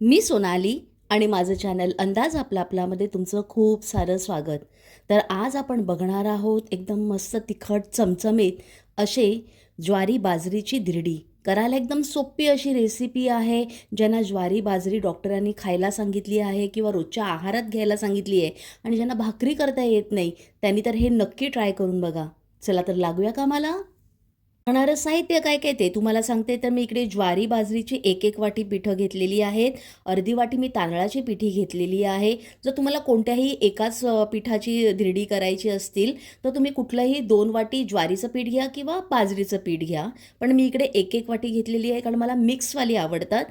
मी सोनाली आणि माझं चॅनल अंदाज आपला आपलामध्ये तुमचं खूप सारं स्वागत. तर आज आपण बघणार आहोत एकदम मस्त तिखट चमचमीत असे ज्वारी बाजरीची धिरडी. करायला एकदम सोपी अशी रेसिपी आहे ज्यांना ज्वारी बाजरी डॉक्टरांनी खायला सांगितली आहे किंवा रोजच्या आहारात घ्यायला सांगितली आहे आणि ज्यांना भाकरी करता येत नाही त्यांनी तर हे नक्की ट्राय करून बघा. चला तर लागूया का मला लागणारं साहित्य काय काय ते? तुम्हाला सांगते तर मी इकडे ज्वारी बाजरीची एक एक वाटी पिठं घेतलेली आहेत. अर्धी वाटी मी तांदळाची पिठी घेतलेली आहे. जर तुम्हाला कोणत्याही एकाच पिठाची धिरडी करायची असतील तर तुम्ही कुठलंही दोन वाटी ज्वारीचं पीठ घ्या किंवा बाजरीचं पीठ घ्या. पण मी इकडे एक एक वाटी घेतलेली आहे कारण मला मिक्सवाली आवडतात.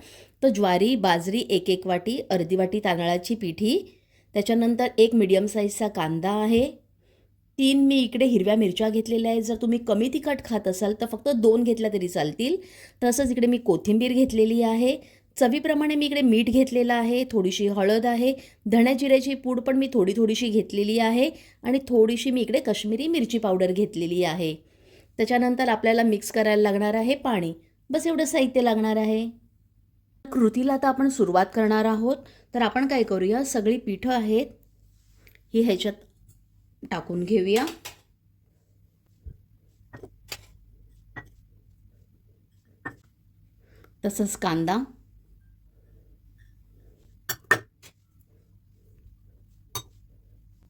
तर ज्वारी बाजरी एक एक वाटी अर्धी वाटी तांदळाची पिठी. त्याच्यानंतर एक मिडियम साईजचा कांदा आहे. तीन मी इकडे हिरव्या मिरच्या घेतलेल्या आहेत. जर तुम्ही कमी तिखट खात असाल तर फक्त दोन घेतल्या तरी चालतील. तसंच इकडे मी कोथिंबीर घेतलेली आहे. चवीप्रमाणे मी इकडे मीठ घेतलेलं आहे. थोडीशी हळद आहे. धण्या जिऱ्याची पूड पण मी थोडी थोडीशी घेतलेली आहे. आणि थोडीशी मी इकडे कश्मीरी मिरची पावडर घेतलेली आहे. त्याच्यानंतर आपल्याला मिक्स करायला लागणार आहे पाणी. बस एवढं साहित्य लागणार आहे. कृतीला आता आपण सुरुवात करणार आहोत. तर आपण काय करूया? सगळी पिठं आहेत. ही ह्याच्यात टाकून घेऊया. तसंच कांदा.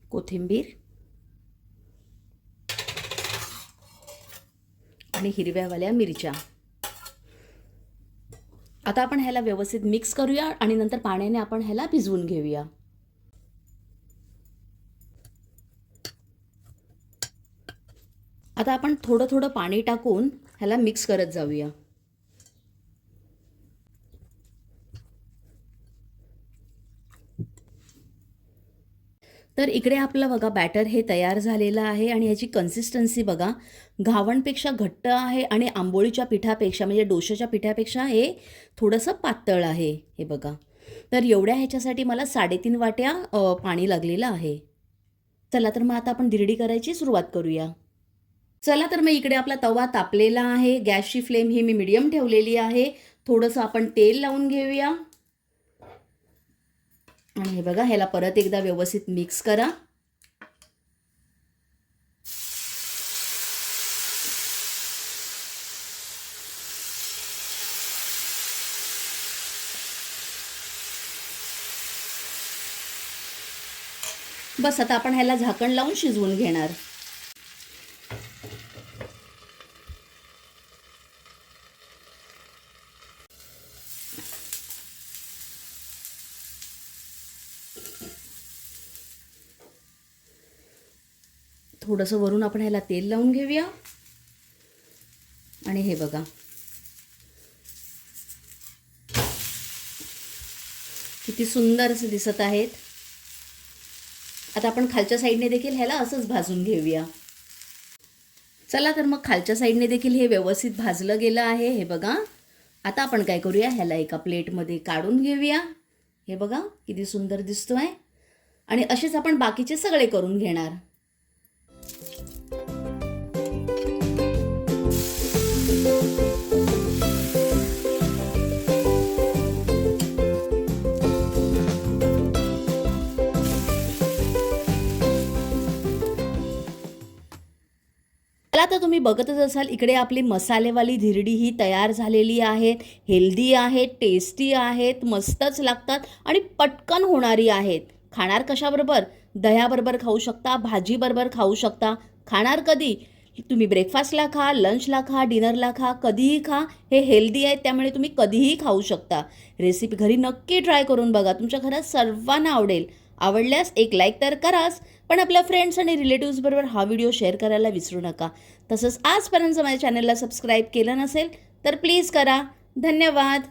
कोथिंबीर. आणि हिरव्यावाल्या मिरच्या. आता आपण ह्याला व्यवस्थित मिक्स करूया आणि नंतर पाण्याने आपण ह्याला भिजवून घेऊया. आता आपण थोडं थोडं पाणी टाकून ह्याला मिक्स करत जाऊया. तर इकडे आपलं बघा बॅटर हे तयार झालेलं आहे आणि ह्याची कन्सिस्टन्सी बघा. घावणपेक्षा घट्ट आहे आणि आंबोळीच्या पिठापेक्षा म्हणजे डोशाच्या पिठापेक्षा हे थोडंसं पातळ आहे हे बघा. तर एवढ्या ह्याच्यासाठी मला साडेतीन वाट्या पाणी लागलेलं आहे. चला तर मग आता आपण दिरडी करायची सुरुवात करूया. चला तर मग इकडे आपला तवा तापलेला आहे. गॅसची फ्लेम ही मी मिडियम ठेवलेली आहे. थोडंसं आपण तेल लावून घेऊया. आणि हे बघा ह्याला परत एकदा व्यवस्थित मिक्स करा. बस आता आपण ह्याला झाकण लावून शिजवून घेणार. थोडंसं वरून आपण ह्याला तेल लावून घेऊया. आणि हे बघा. किती सुंदर असं दिसत आहेत. आता आपण खालच्या साईडने देखील ह्याला असंच भाजून घेऊया. चला तर मग खालच्या साईडने देखील हे व्यवस्थित भाजलं गेलं आहे. हे बघा. आता आपण काय करूया? ह्याला एका प्लेटमध्ये काढून घेऊया. हे बघा किती सुंदर दिसतोय. आणि असेच आपण बाकीचे सगळे करून घेणार. तर तुम्ही बघतच असाल इकडे आपली मसालेवाली धिरडी ही तयार झालेली आहे हेल्दी आहेत टेस्टी आहेत मस्तच लागतात आणि पटकन होणारी आहेत. खाणार कशाबरोबर? दह्याबरोबर खाऊ शकता भाजीबरोबर खाऊ शकता. खाणार कधी? तुम्ही ब्रेकफास्टला खा लंचला खा डिनरला खा कधीही खा हे हेल्दी आहे त्यामुळे तुम्ही कधीही खाऊ शकता. रेसिपी घरी नक्की ट्राय करून बघा. तुमच्या घरात सर्वांना आवडेल. आवडल्यास एक लाईक तर कराच पण आपल्या फ्रेंड्स आणि रिलेटिव्सबरोबर हा व्हिडिओ शेअर करायला विसरू नका. तसंच आजपर्यंत माझ्या चॅनलला सबस्क्राईब केलं नसेल तर प्लीज करा. धन्यवाद.